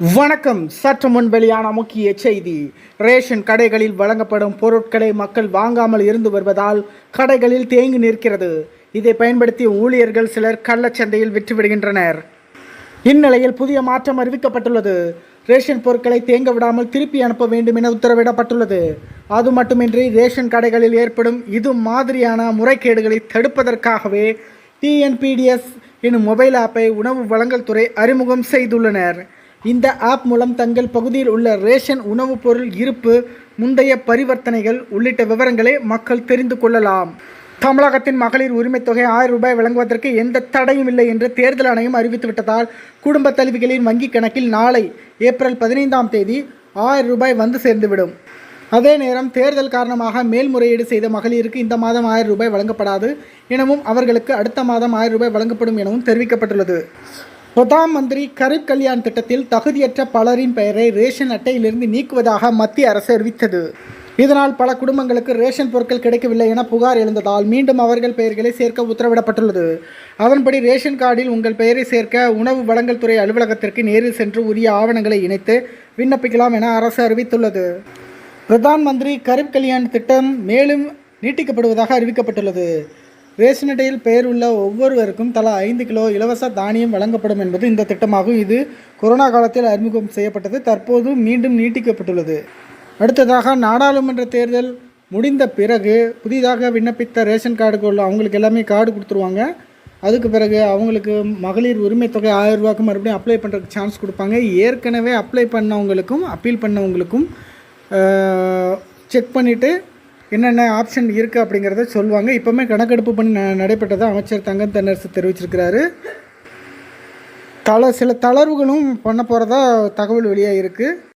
வணக்கம். சற்று முன் வெளியான முக்கிய செய்தி. ரேஷன் கடைகளில் வழங்கப்படும் பொருட்களை மக்கள் வாங்காமல் இருந்து வருவதால் கடைகளில் தேங்கி நிற்கிறது. இதை பயன்படுத்தி ஊழியர்கள் சிலர் கள்ளச்சந்தையில் விற்றுவிடுகின்றனர் இந்நிலையில் புதிய மாற்றம் அறிவிக்கப்பட்டுள்ளது. ரேஷன் பொருட்களை தேங்க விடாமல் திருப்பி அனுப்ப வேண்டும் என உத்தரவிடப்பட்டுள்ளது. அது மட்டுமின்றி ரேஷன் கடைகளில் ஏற்படும் இது மாதிரியான முறைகேடுகளை தடுப்பதற்காகவே டிஎன்பிடிஎஸ் எனும் மொபைல் ஆப்பை உணவு வழங்கல் துறை அறிமுகம் செய்துள்ளனர். இந்த ஆப் மூலம் தங்கள் பகுதியில் உள்ள ரேஷன் உணவுப் பொருள் இருப்பு முந்தைய பரிவர்த்தனைகள் உள்ளிட்ட விவரங்களை மக்கள் தெரிந்து கொள்ளலாம். தமிழகத்தின் மகளிர் உரிமைத் தொகை ஆயிரம் ரூபாய் வழங்குவதற்கு எந்த தடையும் இல்லை என்று தேர்தல் ஆணையம் அறிவித்துவிட்டதால் குடும்ப தலைவிகளின் வங்கிக் கணக்கில் நாளை ஏப்ரல் பதினைந்தாம் தேதி ஆயிரம் ரூபாய் வந்து சேர்ந்துவிடும். அதே நேரம் தேர்தல் காரணமாக மேல்முறையீடு செய்த மகளிருக்கு இந்த மாதம் ஆயிரம் ரூபாய் வழங்கப்படாது எனவும் அவர்களுக்கு அடுத்த மாதம் ஆயிரம் ரூபாய் வழங்கப்படும் எனவும் தெரிவிக்கப்பட்டுள்ளது. பிரதான் மந்திரி கரீப் கல்யாண் திட்டத்தில் தகுதியற்ற பலரின் பெயரை ரேஷன் அட்டையிலிருந்து நீக்குவதாக மத்திய அரசு அறிவித்தது. இதனால் பல குடும்பங்களுக்கு ரேஷன் பொருட்கள் கிடைக்கவில்லை என புகார் எழுந்ததால் மீண்டும் அவர்கள் பெயர்களை சேர்க்க உத்தரவிடப்பட்டுள்ளது. அதன்படி ரேஷன் கார்டில் உங்கள் பெயரை சேர்க்க உணவு வழங்கல் துறை அலுவலகத்திற்கு நேரில் சென்று உரிய ஆவணங்களை இணைத்து விண்ணப்பிக்கலாம் என அரசு அறிவித்துள்ளது. பிரதான் மந்திரி கரீப் கல்யாண் திட்டம் மேலும் நீட்டிக்கப்படுவதாக அறிவிக்கப்பட்டுள்ளது. ரேஷன் அட்டையில் பெயர் உள்ள ஒவ்வொருவருக்கும் தலா ஐந்து கிலோ இலவச தானியம் வழங்கப்படும் என்பது இந்த திட்டமாகும். இது கொரோனா காலத்தில் அறிமுகம் செய்யப்பட்டது. தற்போது மீண்டும் நீட்டிக்கப்பட்டுள்ளது. அடுத்ததாக நாடாளுமன்ற தேர்தல் முடிந்த பிறகு புதிதாக விண்ணப்பித்த ரேஷன் கார்டுக்கு உள்ள அவங்களுக்கு எல்லாமே கார்டு கொடுத்துருவாங்க. அதுக்கு பிறகு அவங்களுக்கு மகளிர் உரிமை தொகை ஆயிரம் ரூபாய்க்கு மறுபடியும் அப்ளை பண்ணுறதுக்கு சான்ஸ் கொடுப்பாங்க. ஏற்கனவே அப்ளை பண்ணவங்களுக்கும் அப்பீல் பண்ணவங்களுக்கும் செக் பண்ணிவிட்டு என்னென்ன ஆப்ஷன் இருக்குது அப்படிங்கிறத சொல்லுவாங்க. இப்போவுமே கணக்கெடுப்பு பண்ணி நடைபெற்றதாக அமைச்சர் தங்கம் தென்னரசு தெரிவிச்சிருக்கிறாரு. தள சில தளர்வுகளும் பண்ண போகிறதா தகவல் வெளியாக இருக்குது